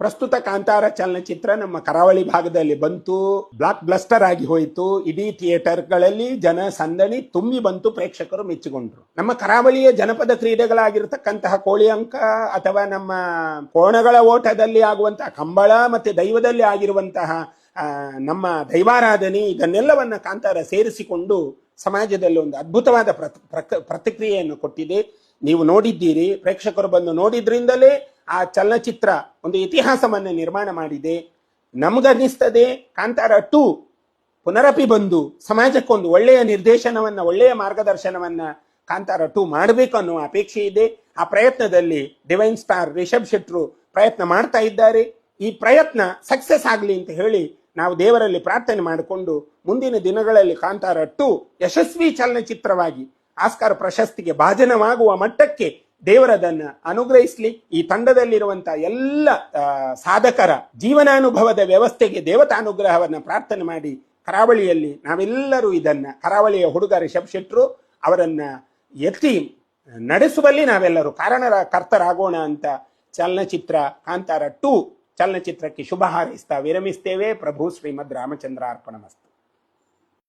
ಪ್ರಸ್ತುತ ಕಾಂತಾರ ಚಲನಚಿತ್ರ ನಮ್ಮ ಕರಾವಳಿ ಭಾಗದಲ್ಲಿ ಬಂತು ಬ್ಲಾಕ್ ಬ್ಲಸ್ಟರ್ ಆಗಿ ಹೋಯಿತು. ಇಡೀ ಥಿಯೇಟರ್ಗಳಲ್ಲಿ ಜನ ಸಂದಣಿ ತುಂಬಿ ಬಂತು, ಪ್ರೇಕ್ಷಕರು ಮೆಚ್ಚಿಕೊಂಡ್ರು. ನಮ್ಮ ಕರಾವಳಿಯ ಜನಪದ ಕ್ರೀಡೆಗಳಾಗಿರ್ತಕ್ಕಂತಹ ಕೋಳಿ ಅಂಕ ಅಥವಾ ನಮ್ಮ ಕೋಣಗಳ ಓಟದಲ್ಲಿ ಆಗುವಂತಹ ಕಂಬಳ ಮತ್ತೆ ದೈವದಲ್ಲಿ ಆಗಿರುವಂತಹ ನಮ್ಮ ದೈವಾರಾಧನೆ ಇದನ್ನೆಲ್ಲವನ್ನ ಕಾಂತಾರ ಸೇರಿಸಿಕೊಂಡು ಸಮಾಜದಲ್ಲಿ ಒಂದು ಅದ್ಭುತವಾದ ಪ್ರತಿಕ್ರಿಯೆಯನ್ನು ಕೊಟ್ಟಿದೆ. ನೀವು ನೋಡಿದ್ದೀರಿ, ಪ್ರೇಕ್ಷಕರು ಬಂದು ನೋಡಿದ್ರಿಂದಲೇ ಆ ಚಲನಚಿತ್ರ ಒಂದು ಇತಿಹಾಸವನ್ನು ನಿರ್ಮಾಣ ಮಾಡಿದೆ. ನಮಗನ್ನಿಸ್ತದೆ ಕಾಂತಾರ ಟು ಪುನರಪಿ ಬಂದು ಸಮಾಜಕ್ಕೊಂದು ಒಳ್ಳೆಯ ನಿರ್ದೇಶನವನ್ನ, ಒಳ್ಳೆಯ ಮಾರ್ಗದರ್ಶನವನ್ನ ಕಾಂತಾರ ಟು ಮಾಡಬೇಕು ಅನ್ನುವ ಅಪೇಕ್ಷೆ ಇದೆ. ಆ ಪ್ರಯತ್ನದಲ್ಲಿ ಡಿವೈನ್ ಸ್ಟಾರ್ ರಿಷಬ್ ಶೆಟ್ರು ಪ್ರಯತ್ನ ಮಾಡ್ತಾ ಇದ್ದಾರೆ. ಈ ಪ್ರಯತ್ನ ಸಕ್ಸಸ್ ಆಗಲಿ ಅಂತ ಹೇಳಿ ನಾವು ದೇವರಲ್ಲಿ ಪ್ರಾರ್ಥನೆ ಮಾಡಿಕೊಂಡು ಮುಂದಿನ ದಿನಗಳಲ್ಲಿ ಕಾಂತಾರ ಟು ಯಶಸ್ವಿ ಚಲನಚಿತ್ರವಾಗಿ ಆಸ್ಕಾರ ಪ್ರಶಸ್ತಿಗೆ ಭಾಜನವಾಗುವ ಮಟ್ಟಕ್ಕೆ ದೇವರದನ್ನ ಅನುಗ್ರಹಿಸ್ಲಿ. ಈ ತಂಡದಲ್ಲಿರುವಂತ ಎಲ್ಲ ಸಾಧಕರ ಜೀವನಾನುಭವದ ವ್ಯವಸ್ಥೆಗೆ ದೇವತಾನುಗ್ರಹವನ್ನ ಪ್ರಾರ್ಥನೆ ಮಾಡಿ ಕರಾವಳಿಯಲ್ಲಿ ನಾವೆಲ್ಲರೂ ಇದನ್ನ, ಕರಾವಳಿಯ ಹುಡುಗ ರಿಷಬ್ ಶೆಟ್ರು ಅವರನ್ನ ಎತ್ತಿ ನಡೆಸುವಲ್ಲಿ ನಾವೆಲ್ಲರೂ ಕಾರಣರ, ಕರ್ತರಾಗೋಣ ಅಂತ ಚಲನಚಿತ್ರ ಕಾಂತಾರ ಟು ಚಲನಚಿತ್ರಕ್ಕೆ ಶುಭ ಹಾರೈಸ್ತಾ ವಿರಮಿಸ್ತೇವೆ. ಪ್ರಭು ಶ್ರೀಮದ್ ರಾಮಚಂದ್ರ ಅರ್ಪಣ